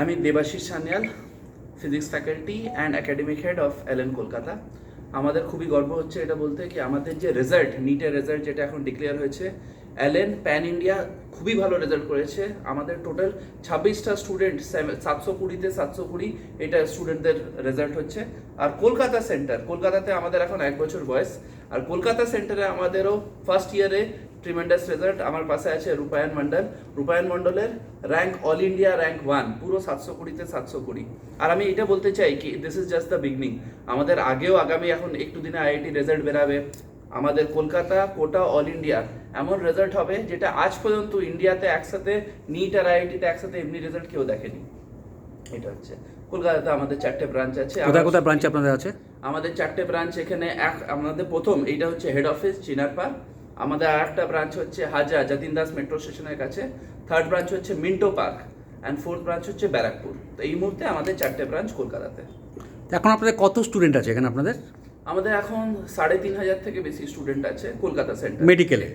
আমি Debashis Sanyal physics faculty and academic head of Allen Kolkata আমাদের খুবই গর্ব হচ্ছে এটা বলতে কি আমাদের যে রেজাল্ট নিটের রেজাল্ট যেটা এখন ডিক্লেয়ার হয়েছে এলএন প্যান ইন্ডিয়া খুবই ভালো রেজাল্ট করেছে। আমাদের টোটাল ছাব্বিশটা স্টুডেন্ট সাতশো কুড়িতে সাতশো কুড়ি এটা স্টুডেন্টদের রেজাল্ট হচ্ছে। আর কলকাতা সেন্টার কলকাতাতে আমাদের এখন এক বছর বয়স। আর কলকাতা সেন্টারে আমাদেরও ফার্স্ট ইয়ারে ট্রিমেন্ডাস রেজাল্ট আমার পাশে আছে রূপায়ণ মণ্ডল। রূপায়ণ মণ্ডলের rank all India rank one পুরো সাতশো কুড়িতে সাতশো কুড়ি। আর আমি এটা বলতে চাই কি this is just the beginning আমাদের আগেও আগামী এখন একটু দিনে আইআইটি রেজাল্ট বেরাবে। আমাদের কলকাতা কোটা অল ইন্ডিয়া এমন রেজাল্ট হবে যেটা আজ পর্যন্ত ইন্ডিয়াতে একসাথে নিট আর আইআইটিতে একসাথে এমনি রেজাল্ট কেউ দেখেনি। এটা হচ্ছে। কলকাতাতে আমাদের চারটে ব্রাঞ্চ আছে। কোথায় কোথায় ব্রাঞ্চ আপনাদের আছে? আমাদের চারটে ব্রাঞ্চ এখানে এক আমাদের প্রথম এইটা হচ্ছে হেড অফিস চিনারপার আমাদের আর একটা ব্রাঞ্চ হচ্ছে হাজা যতীন দাস মেট্রো স্টেশনের কাছে। থার্ড ব্রাঞ্চ হচ্ছে Minto park and fourth branch হচ্ছে ব্যারাকপুর। তো এই মুহূর্তে আমাদের চারটে ব্রাঞ্চ কলকাতাতে। এখন আপনাদের কত স্টুডেন্ট আছে এখানে আপনাদের? আমাদের এখন সাড়ে তিন হাজার থেকে বেশি স্টুডেন্ট আছে কলকাতা সেন্টার মেডিকেলে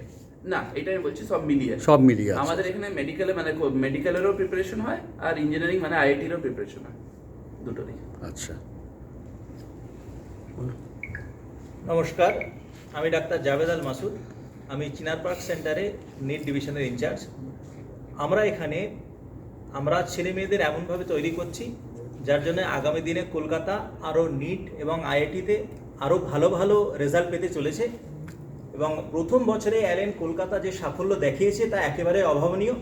না এটা আমি বলছি সব মিলিয়ে। সব মিলিয়ে আমাদের এখানে মেডিকেলে মানে মেডিকেলেরও প্রিপারেশন হয় আর ইঞ্জিনিয়ারিং মানে আইআইটিরও প্রিপারেশন হয়। দুটোরই। আচ্ছা। নমস্কার আমি ডাক্তার জাভেদ আল মাসুদ। আমি চিনার পার্ক সেন্টারে নিট ডিভিশনের ইনচার্জ আমরা এখানে, আমরা ছেলে মেয়েদের এমনভাবে তৈরি করছি, যার জন্য আগামী দিনে কলকাতা আরও নিট এবং আইআইটিতে আরও ভালো ভালো রেজাল্ট পেতে চলেছে। এবং প্রথম বছরে অ্যালেন কলকাতা যে সাফল্য দেখিয়েছে তা একেবারে অভাবনীয়।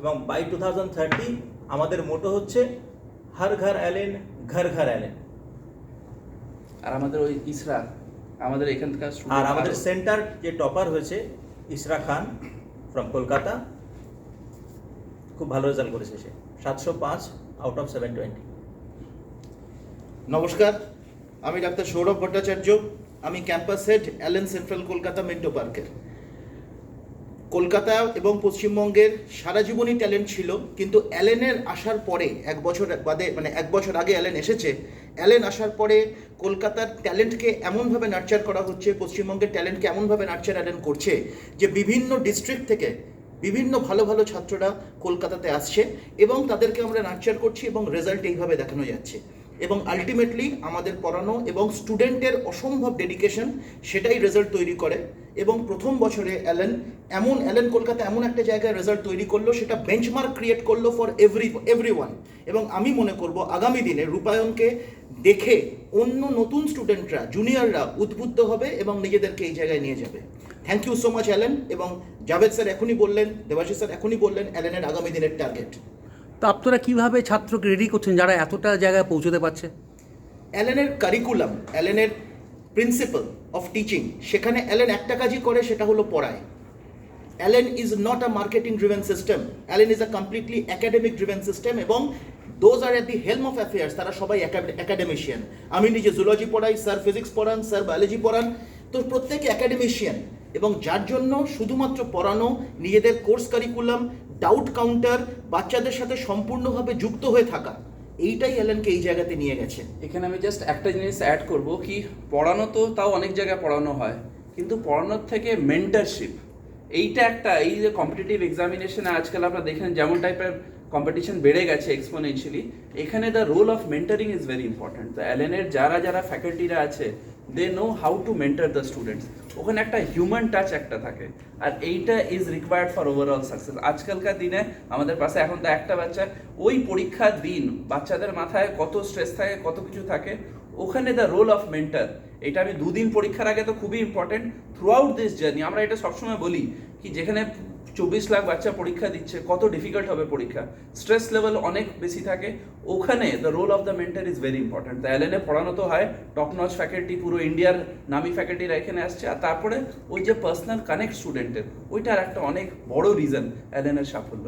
এবং বাই টু থাউজেন্ড থার্টি আমাদের মোটো হচ্ছে হর ঘর অ্যালেন, ঘর ঘর অ্যালেন। আর আমাদের ওই ইসরা আমাদের এখানকার আর আমাদের সেন্টার যে টপার হয়েছে ইসরা খান ফ্রম কলকাতা খুব ভালো রেজাল্ট করেছে সে। সাতশো পাঁচ আউট অফ সেভেন টোয়েন্টি নমস্কার আমি ডাক্তার সৌরভ ভট্টাচার্য আমি campus head Allen central Kolkata Minto পার্কের কলকাতা এবং পশ্চিমবঙ্গের সারা জীবনই ট্যালেন্ট ছিল, কিন্তু অ্যালেনের আসার পরে এক বছর বাদে মানে এক বছর আগে অ্যালেন এসেছে, অ্যালেন আসার পরে কলকাতার ট্যালেন্টকে এমনভাবে নার্চার করা হচ্ছে, পশ্চিমবঙ্গের ট্যালেন্টকে এমনভাবে নার্চার অ্যালেন করছে, যে বিভিন্ন ডিস্ট্রিক্ট থেকে বিভিন্ন ভালো ভালো ছাত্ররা কলকাতাতে আসছে এবং তাদেরকে আমরা নার্চার করছি এবং রেজাল্ট এইভাবে দেখানো যাচ্ছে। এবং আলটিমেটলি আমাদের পড়ানো এবং স্টুডেন্টের অসম্ভব ডেডিকেশন সেটাই রেজাল্ট তৈরি করে। এবং প্রথম বছরে অ্যালেন এমন অ্যালেন কলকাতা এমন একটা জায়গায় রেজাল্ট তৈরি করল সেটা বেঞ্চমার্ক ক্রিয়েট করল ফর এভরি এভরি এবং আমি মনে করব আগামী দিনে রূপায়ণকে দেখে অন্য নতুন স্টুডেন্টরা জুনিয়ররা উদ্বুদ্ধ হবে এবং নিজেদেরকে এই জায়গায় নিয়ে যাবে। Thank you so much Allen এবং জাভেদ স্যার এখনই বললেন দেবাশিস স্যার এখনই বললেন অ্যালেনের আগামী দিনের টার্গেট তো আপনারা কীভাবে ছাত্রকে রেডি করছেন? যারা এতটা জায়গায় পৌঁছতে পারছে? অ্যালেনের কারিকুলাম অ্যালেনের প্রিন্সিপাল অফ টিচিং সেখানে অ্যালেন একটা কাজই করে, সেটা হলো পড়ায়। Allen is not a marketing driven system Allen is a completely academic driven system এবং those are at the helm of affairs তারা সবাই একাডেমিশিয়ান আমি নিজে জুলজি পড়াই স্যার ফিজিক্স পড়ান স্যার বায়োলজি পড়ান। তো প্রত্যেকে একাডেমিশিয়ান এবং যার জন্য শুধুমাত্র পড়ানো, নিজেদের কোর্স কারিকুলাম ডাউট কাউন্টার বাচ্চাদের সাথে সম্পূর্ণভাবে যুক্ত হয়ে থাকা। এইটাই অ্যালেনকে এই জায়গাতে নিয়ে গেছে। এখানে আমি জাস্ট একটা জিনিস অ্যাড করব কি পড়ানো তো তাও অনেক জায়গায় পড়ানো হয়, কিন্তু পড়ানোর থেকে মেন্টারশিপ এইটা একটা, এই যে কম্পিটিটিভ এক্সামিনেশনে আজকাল আপনারা দেখেন যেমন টাইপের কম্পিটিশন বেড়ে গেছে এক্সপোনেনশিয়ালি এখানে the role of mentoring is very important অ্যালেনের যারা যারা ফ্যাকাল্টিরা আছে they know how to mentor the students ওখানে একটা হিউম্যান টাচ একটা থাকে, আর এইটা is required for overall success আজকালকার দিনে আমাদের পাশে এখন তো একটা বাচ্চা, ওই পরীক্ষার দিন বাচ্চাদের মাথায় কত স্ট্রেস থাকে, কত কিছু থাকে, ওখানে দ্য রোল অফ মেন্টার এটা আমি দুদিন পরীক্ষার আগে তো খুবই important throughout this journey আমরা এটা সবসময় বলি, কি যেখানে চব্বিশ লাখ বাচ্চা পরীক্ষা দিচ্ছে কত ডিফিকাল্ট হবে পরীক্ষা? স্ট্রেস লেভেল অনেক বেশি থাকে। ওখানে the role of the mentor is very important the LNA পড়ানো তো হয় টপ নচ ফ্যাকাল্টি পুরো ইন্ডিয়ার নামি ফ্যাকাল্টিরা এখানে আসছে। আর তারপরে ওই যে পার্সোনাল কানেক্ট স্টুডেন্টের ওইটার একটা অনেক বড় রিজন এলএনএর সাফল্য।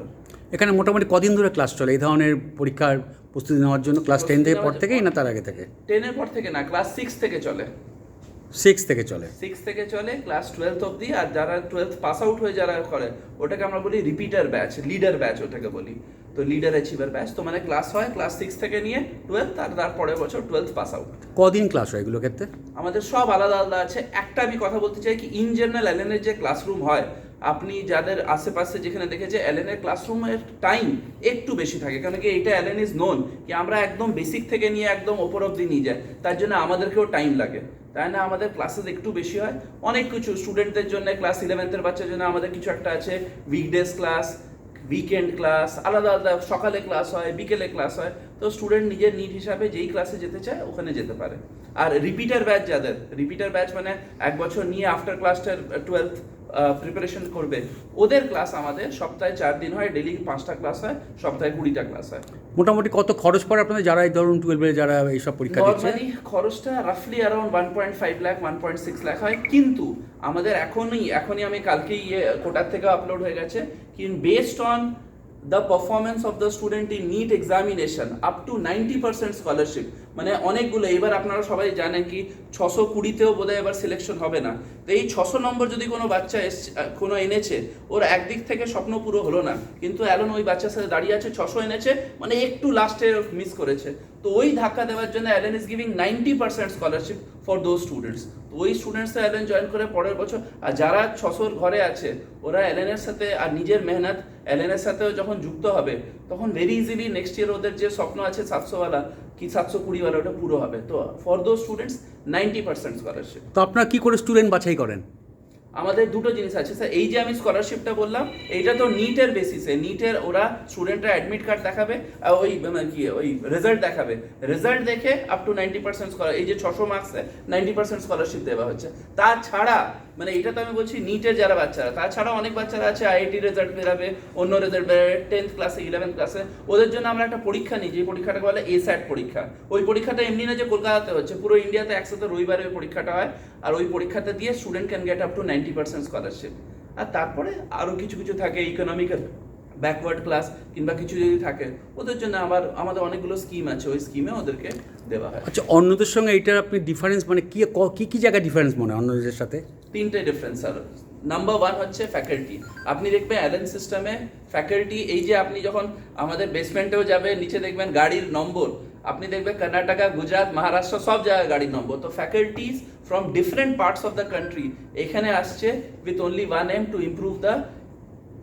এখানে মোটামুটি কদিন ধরে ক্লাস চলে এই ধরনের পরীক্ষার প্রস্তুতি নেওয়ার জন্য ক্লাস টেন থেকে পর থেকেই না তার আগে থেকে? টেনের পর থেকে না ক্লাস সিক্স থেকে চলে। সিক্স থেকে চলে। সিক্স থেকে চলে ক্লাস টুয়েলভ অবধি আর যারা টুয়েলভ পাস আউট হয়ে যারা করে ওটাকে আমরা বলি রিপিটার ব্যাচ লিডার ব্যাচ ওটাকে বলি। তো লিডার অ্যাচিভার ব্যাচ তো মানে ক্লাস হয় ক্লাস সিক্স থেকে নিয়ে টুয়েলভ আর তার পরের বছর টুয়েলভ পাস আউট কদিন ক্লাস হয় এগুলো ক্ষেত্রে? আমাদের সব আলাদা আলাদা আছে। একটা আমি কথা বলতে চাই কি ইন জেনারেল এলএনের যে ক্লাসরুম হয় আপনি যাদের আশেপাশে যেখানে দেখেছে অ্যালেনের ক্লাসরুমের টাইম একটু বেশি থাকে। কারণ কি এটা অ্যালেন ইজ নোন কি আমরা একদম বেসিক থেকে নিয়ে একদম ওপর অব্দি নিয়ে যাই। তার জন্য আমাদেরকেও টাইম লাগে। তাই না? আমাদের ক্লাসেস একটু বেশি হয়। অনেক কিছু স্টুডেন্টদের জন্য ক্লাস ইলেভেন্থের বাচ্চার জন্য আমাদের কিছু একটা আছে। উইকডেজ ক্লাস উইকেন্ড ক্লাস আলাদা আলাদা সকালে ক্লাস হয়, বিকেলে ক্লাস হয়। তো স্টুডেন্ট নিজের নিট হিসাবে যেই ক্লাসে যেতে চায়, ওখানে যেতে পারে। আর রিপিটার ব্যাচ যাদের রিপিটার ব্যাচ মানে এক বছর নিয়ে আফটার ক্লাসটার টুয়েলথ প্রিপারেশন করবে। ওদের ক্লাস আমাদের সপ্তাহে চার দিন হয় ডেলি পাঁচটা ক্লাস হয় সপ্তাহে কুড়িটা ক্লাস হয়। মোটামুটি কত খরচ পড়ে আপনাদের যারা এই ধরুন টুয়েলভে যারা এইসব পরীক্ষা দিচ্ছে? খরচটা রাফলি around one point five lakh one point six lakh হয়। কিন্তু আমাদের এখনই এখনই আমি কালকেই ইয়ে কোটার থেকে আপলোড হয়ে গেছে কি based on the performance of the student in NEET examination up to ninety percent scholarship মানে অনেকগুলো, এবার আপনারা সবাই জানেন কি ছশো কুড়িতেও বোধহয় এবার সিলেকশন হবে না। তো এই ছশো নম্বর যদি কোনো বাচ্চা এসছে কোনো এনেছে, ওর একদিক থেকে স্বপ্ন পুরো হলো না। কিন্তু অ্যালন ওই বাচ্চার সাথে দাঁড়িয়ে আছে, ছশো এনেছে মানে একটু লাস্টে মিস করেছে। তো ওই ধাক্কা দেওয়ার জন্য Allen is giving ninety percent scholarship for those students তো ওই স্টুডেন্টসরা অ্যালেন জয়েন করে পরের বছর, আর যারা ছশোর ঘরে আছে, ওরা অ্যালেনের সাথে আর নিজের মেহনত, অ্যালেনের সাথেও যখন যুক্ত হবে, তখন ভেরি ইজিলি নেক্সট ইয়ার ওদের যে স্বপ্ন আছে সাতশোওয়ালা কি সাতশো কুড়ি কুড়িওয়ালা ওটা পুরো হবে। তো for those students ninety percent scholarship তো আপনারা কি করে স্টুডেন্ট বাছাই করেন? আমাদের দুটো জিনিস আছে। স্যার এই যে আমি স্কলারশিপটা বললাম এইটা তো নিটের বেসিসে নিটের ওরা স্টুডেন্টরা অ্যাডমিট কার্ড দেখাবে আর ওই মানে কি ওই রেজাল্ট দেখাবে। রেজাল্ট দেখে up to ninety percent scholar এই যে ছশো মার্কসে নাইনটি পার্সেন্ট স্কলারশিপ দেওয়া হচ্ছে। তাছাড়া মানে এটা তো আমি বলছি নিটের যারা বাচ্চারা তাছাড়া অনেক বাচ্চারা আছে আইআইটি রেজাল্ট বেরাবে অন্য রেজাল্ট বেরাবে টেন্থ ক্লাসে ইলেভেন্থ ক্লাসে ওদের জন্য আমরা একটা পরীক্ষা নিই, যে পরীক্ষাটাকে বলে এ স্যাট পরীক্ষা। ওই পরীক্ষাটা এমনি না যে কলকাতাতে হচ্ছে, পুরো ইন্ডিয়াতে একসাথে রবিবারে ওই পরীক্ষাটা হয়, আর ওই পরীক্ষাতে দিয়ে student can get up to ninety percent scholarship আর তারপরে আরও কিছু কিছু থাকে ইকোনমিক্যাল ব্যাকওয়ার্ড ক্লাস কিংবা কিছু যদি থাকে, ওদের জন্য আবার আমাদের অনেকগুলো স্কিম আছে, ওই স্কিমে ওদেরকে দেওয়া হয়। আচ্ছা অন্যদের সঙ্গে এইটার আপনি ডিফারেন্স মানে ক- কি কি জায়গায় ডিফারেন্স মনে হয় অন্যদের সাথে? তিনটে ডিফারেন্স আর নাম্বার ওয়ান হচ্ছে ফ্যাকাল্টি আপনি দেখবেন অ্যালেন সিস্টেমে ফ্যাকাল্টি এই যে আপনি যখন আমাদের বেসমেন্টেও যাবে, নিচে দেখবেন গাড়ির নম্বর। আপনি দেখবেন কর্ণাটকা, গুজরাট, মহারাষ্ট্র, সব জায়গায় গাড়ির নম্বর। তো faculties from different parts of the country এখানে আসছে with only one aim to improve the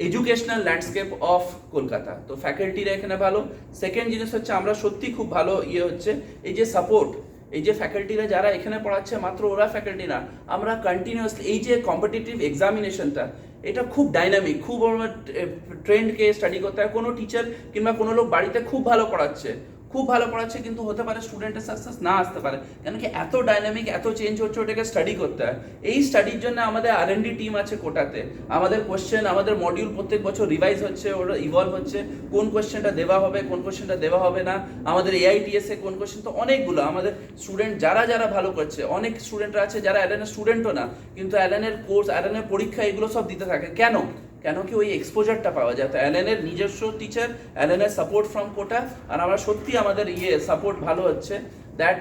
educational landscape of Kolkata. তো ফ্যাকাল্টিরা এখানে ভালো। সেকেন্ড জিনিস হচ্ছে আমরা সত্যি খুব ভালো ইয়ে হচ্ছে, এই যে সাপোর্ট এই যে ফ্যাকাল্টিরা যারা এখানে পড়াচ্ছে, মাত্র ওরা ফ্যাকাল্টি না, আমরা কন্টিনিউয়াসলি এই যে কম্পিটিটিভ এক্সামিনেশনটা এটা খুব ডাইনামিক খুব ট্রেন্ডকে স্টাডি করতে হয়। কোনো টিচার কিংবা কোনো লোক বাড়িতে খুব ভালো পড়াচ্ছে। খুব ভালো পড়াচ্ছে, কিন্তু হতে পারে স্টুডেন্টের সাকসেস না আসতে পারে। কেন কি এত ডাইনামিক এত চেঞ্জ হচ্ছে, ওটাকে স্টাডি করতে হয়। এই স্টাডির জন্য আমাদের আর এন ডি টিম আছে কোটাতে। আমাদের কোশ্চেন আমাদের মডিউল প্রত্যেক বছর রিভাইজ হচ্ছে ওটা ইভলভ হচ্ছে। কোন কোশ্চেনটা দেওয়া হবে, কোন কোশ্চেনটা দেওয়া হবে না। আমাদের এআইটিএস এ কোন কোশ্চেন তো অনেকগুলো। আমাদের স্টুডেন্ট যারা যারা ভালো করছে, অনেক স্টুডেন্টরা আছে যারা অ্যালেনের স্টুডেন্টও না, কিন্তু অ্যালেনের কোর্স অ্যালেনের পরীক্ষা এগুলো সব দিতে থাকে। কেন? কেন কি ওই এক্সপোজারটা পাওয়া যায়? তো অ্যালেনের নিজস্ব টিচার অ্যালেনের সাপোর্ট ফ্রম কোটা আর আমরা সত্যি আমাদের ইয়ে সাপোর্ট ভালো হচ্ছে দ্যাট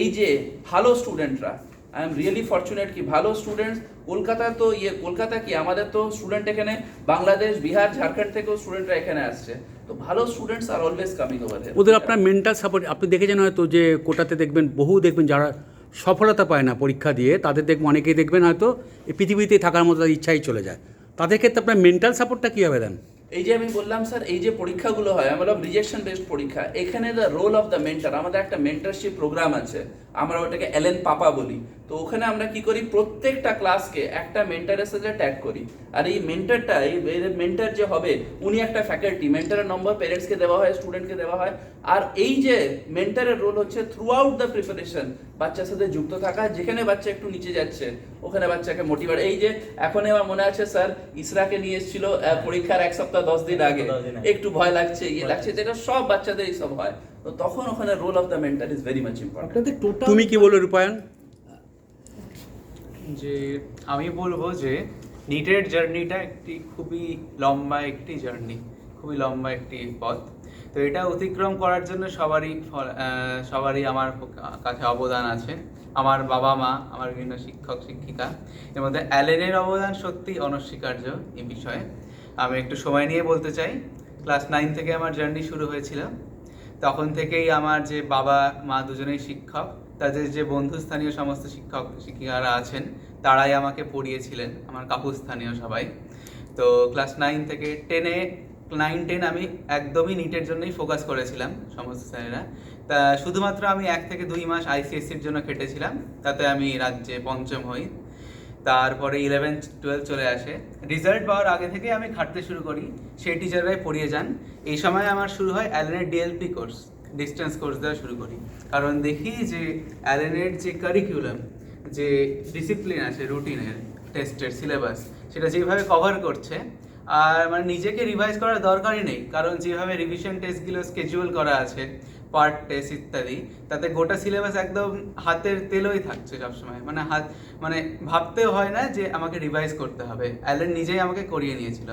এই যে ভালো স্টুডেন্টরা আই এম রিয়েলি ফর্চুনেট কি ভালো স্টুডেন্টস কলকাতা তো ইয়ে কলকাতা কি আমাদের তো স্টুডেন্ট এখানে, বাংলাদেশ, বিহার, ঝাড়খণ্ড থেকেও স্টুডেন্টরা এখানে আসছে। তো ভালো স্টুডেন্টস আর অলওয়েজ কামিং ওভার ওদের আপনার মেন্টাল সাপোর্ট আপনি দেখেছেন হয়তো যে কোটাতে দেখবেন, বহু দেখবেন যারা সফলতা পায় না পরীক্ষা দিয়ে, তাদের দেখবেন অনেকেই দেখবেন হয়তো এই পৃথিবীতে থাকার মতো তাদের ইচ্ছাই চলে যায়। তাদের ক্ষেত্রে আপনার মেন্টাল সাপোর্টটা কীভাবে দেন? এই যে আমি বললাম স্যার, এই যে পরীক্ষাগুলো হয় আমরা রিজেকশন বেসড পরীক্ষা, এখানে the role of the mentor আমাদের একটা মেন্টারশিপ প্রোগ্রাম আছে। আমরা ওটাকে এলেন পাপা বলি। তো ওখানে আমরা কি করি? প্রত্যেকটা ক্লাসকে একটা মেন্টারের সাথে ট্যাগ করি। আর এই মেন্টারটা এই মেন্টার যে হবে উনি একটা ফ্যাকাল্টি মেন্টারের নম্বর পেরেন্টসকে দেওয়া হয় স্টুডেন্টকে দেওয়া হয়। আর এই যে মেন্টারের রোল হচ্ছে থ্রু আউট দ্য প্রিপারেশন বাচ্চার সাথে যুক্ত থাকা যেখানে বাচ্চা একটু নিচে যাচ্ছে ওখানে বাচ্চাকে মোটিভেট এই যে এখন আমার মনে আছে স্যার ইসরাকে নিয়ে এসেছিল পরীক্ষার এক সপ্তাহ দশ দিন আগে। দশ দিন আগে। একটু ভয় লাগছে ইয়ে লাগছে যেটা সব বাচ্চাদের এইসব হয়। তো তখন ওখানে role of the mentor is very much important আপনাদের টোটাল তুমি কি বলো রূপায়ণ? যে আমি বলব যে নিটের জার্নিটা একটি খুবই লম্বা একটি জার্নি খুবই লম্বা একটি পথ। তো এটা অতিক্রম করার জন্য সবারই সবারই আমার কাছে অবদান আছে। আমার বাবা মা আমার বিভিন্ন শিক্ষক শিক্ষিকা। এর মধ্যে অ্যালেনের অবদান সত্যি অনস্বীকার্য এই বিষয়ে। আমি একটু সময় নিয়ে বলতে চাই ক্লাস নাইন থেকে আমার জার্নি শুরু হয়েছিল। তখন থেকেই আমার যে বাবা, মা দুজনেই শিক্ষক। তাদের যে বন্ধুস্থানীয় সমস্ত শিক্ষক, শিক্ষিকারা আছেন, তারাই আমাকে পড়িয়েছিলেন, আমার কাকুস্থানীয় সবাই। তো ক্লাস নাইন থেকে টেনে নাইন টেন আমি একদমই নিটের জন্যই ফোকাস করেছিলাম সমস্ত স্যারেরা। তা শুধুমাত্র আমি এক থেকে দুই মাস আইসিএসসির জন্য খেটেছিলাম, তাতে আমি রাজ্যে পঞ্চম হই। তারপরে ইলেভেন টুয়েলভ চলে আসে। রেজাল্ট পাওয়ার আগে থেকে আমি খাটতে শুরু করি। সেই টিচাররাই পড়িয়ে যান। এই সময় আমার শুরু হয় অ্যালেনের ডিএলপি কোর্স ডিস্টেন্স কোর্স দেওয়া শুরু করি। কারণ দেখি যে অ্যালেনের যে কারিকুলাম যে ডিসিপ্লিন আছে রুটিনের টেস্টের সিলেবাস সেটা যেভাবে কভার করছে, আর মানে নিজেকে রিভাইজ করার দরকারই নেই। কারণ যেভাবে রিভিশন টেস্টগুলো স্কেজুয়াল করা আছে পার্ট টেস্ট ইত্যাদি, তাতে গোটা সিলেবাস একদম হাতের তেলই থাকছে সবসময়। মানে হাত মানে ভাবতেও হয় না যে আমাকে রিভাইজ করতে হবে। অ্যালেন নিজেই আমাকে করিয়ে নিয়েছিল।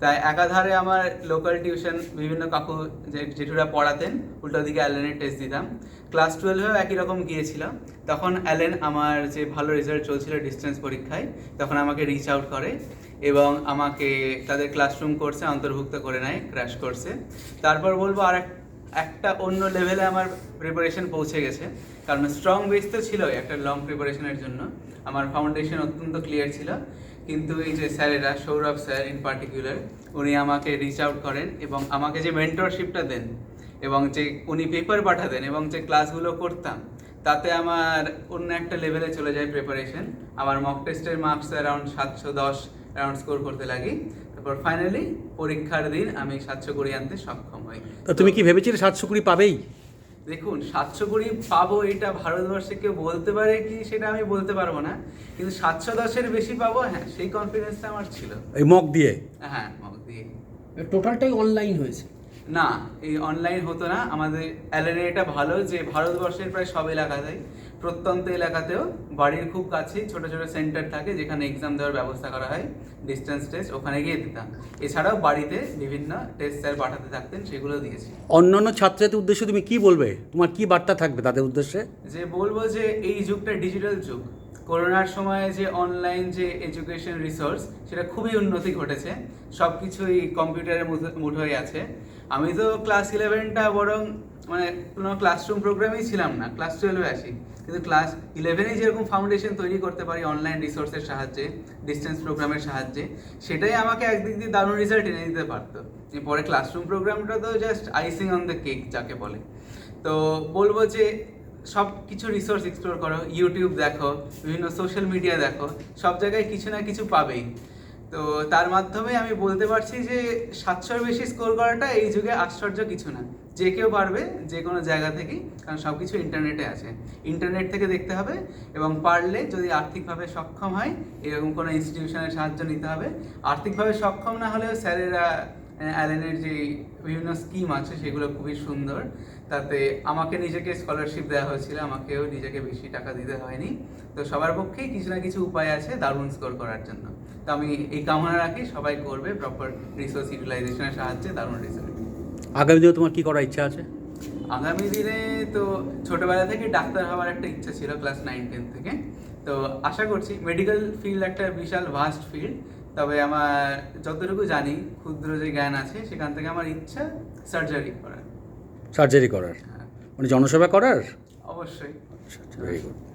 তাই একাধারে আমার লোকাল টিউশন বিভিন্ন কাকু যে জেঠুরা পড়াতেন, উল্টো দিকে অ্যালেনের টেস্ট দিতাম। ক্লাস টুয়েলভেও একই রকম গিয়েছিল। তখন অ্যালেন আমার যে ভালো রেজাল্ট চলছিল ডিস্টেন্স পরীক্ষায়, তখন আমাকে রিচ আউট করে এবং আমাকে তাদের ক্লাসরুম কোর্সে অন্তর্ভুক্ত করে নেয় ক্র্যাশ কোর্সে তারপর বলব আর একটা অন্য লেভেলে আমার প্রিপারেশন পৌঁছে গেছে। কারণ স্ট্রং বেস তো ছিলই একটা লং প্রিপারেশনের জন্য। আমার ফাউন্ডেশন অত্যন্ত ক্লিয়ার ছিল। কিন্তু এই যে স্যারেরা, সৌরভ স্যার ইন পার্টিকুলার উনি আমাকে রিচ আউট করেন এবং আমাকে যে মেন্টরশিপটা দেন এবং যে উনি পেপার পাঠাতেন এবং যে ক্লাসগুলো করতাম, তাতে আমার অন্য একটা লেভেলে চলে যায় প্রিপারেশন আমার মক টেস্টের মার্কস অ্যারাউন্ড সাতশো দশ অ্যারাউন্ড স্কোর করতে লাগি। তারপর ফাইনালি পরীক্ষার দিন আমি সাতশো কুড়ি আনতে সক্ষম হই। তা তুমি কি ভেবেছিলে সাতশো কুড়ি পাবেই? দেখুন সাতশো কুড়ি পাবো এটা ভারতবর্ষে কেউ বলতে পারে কি সেটা আমি বলতে পারব না কিন্তু সাতশো দশের বেশি পাবো হ্যাঁ সেই কনফিডেন্সটা আমার ছিল। এই মক দিয়ে? হ্যাঁ মক দিয়ে। টোটালটাই অনলাইন হয়েছে। না এই অনলাইন হতো না আমাদের অ্যালেনে এটা ভালো যে ভারতবর্ষের প্রায় সব এলাকাতেই প্রত্যন্ত এলাকাতেও বাড়ির খুব কাছেই ছোট ছোট সেন্টার থাকে যেখানে এক্সাম দেওয়ার ব্যবস্থা করা হয় ডিস্টেন্স টেস্ট ওখানে গিয়ে দিতাম। এছাড়াও বাড়িতে বিভিন্ন টেস্ট স্যার পাঠাতে থাকতেন সেগুলো দিয়েছি। অন্যান্য ছাত্রছাত্রীর উদ্দেশ্যে তুমি কি বলবে? তোমার কি বার্তা থাকবে তাদের উদ্দেশ্যে? যে বলব যে এই যুগটা ডিজিটাল যুগ। করোনার সময়ে যে অনলাইন যে এডুকেশন রিসোর্স সেটা খুবই উন্নতি ঘটেছে। সব কিছুই কম্পিউটারের মুঠো- মুঠোয় আছে। আমি তো ক্লাস ইলেভেনটা বরং মানে কোনো ক্লাসরুম প্রোগ্রামেই ছিলাম না ক্লাস টুয়েলভে আসি। কিন্তু ক্লাস ইলেভেনে যেরকম ফাউন্ডেশন তৈরি করতে পারি অনলাইন রিসোর্সের সাহায্যে ডিস্টেন্স প্রোগ্রামের সাহায্যে, সেটাই আমাকে একদিক দিয়ে দারুণ রেজাল্ট এনে দিতে পারতো। যে পরে ক্লাসরুম প্রোগ্রামটা তো just icing on the cake যাকে বলে। তো বলব যে সব কিছু রিসোর্স এক্সপ্লোর করো ইউটিউব দেখো, বিভিন্ন সোশ্যাল মিডিয়া দেখো, সব জায়গায় কিছু না কিছু পাবেই। তো তার মাধ্যমে আমি বলতে পারছি যে সাতশোর বেশি স্কোর করাটা এই যুগে আশ্চর্য কিছু না। যে কেউ পারবে যে কোনো জায়গা থেকেই, কারণ সব কিছু ইন্টারনেটে আছে। ইন্টারনেট থেকে দেখতে হবে এবং পারলে যদি আর্থিকভাবে সক্ষম হয়, এরকম কোনো ইনস্টিটিউশনের সাহায্য নিতে হবে। আর্থিকভাবে সক্ষম না হলেও স্যারেরা, অ্যালেনের যে বিভিন্ন স্কিম আছে, সেগুলো খুবই সুন্দর। তাতে আমাকে নিজেকে স্কলারশিপ দেওয়া হয়েছিল আমাকেও নিজেকে বেশি টাকা দিতে হয়নি। তো সবার পক্ষেই কিছু না কিছু উপায় আছে দারুণ স্কোর করার জন্য। তো আমি এই কামনা রাখি সবাই করবে প্রপার রিসোর্স ইউটিলাইজেশনের সাহায্যে দারুণ রেজাল্ট আগামী দিনে তোমার কি করার ইচ্ছা আছে? আগামী দিনে তো ছোটবেলা থেকে ডাক্তার হওয়ার একটা ইচ্ছা ছিল ক্লাস নাইন টেন থেকে। তো আশা করছি মেডিকেল ফিল্ড একটা বিশাল ভাস্ট ফিল্ড তবে আমার যতটুকু জানি ক্ষুদ্র যে জ্ঞান আছে সেখান থেকে আমার ইচ্ছা সার্জারি করার। সার্জারি করার। মানে জনসেবা করার? অবশ্যই। Very good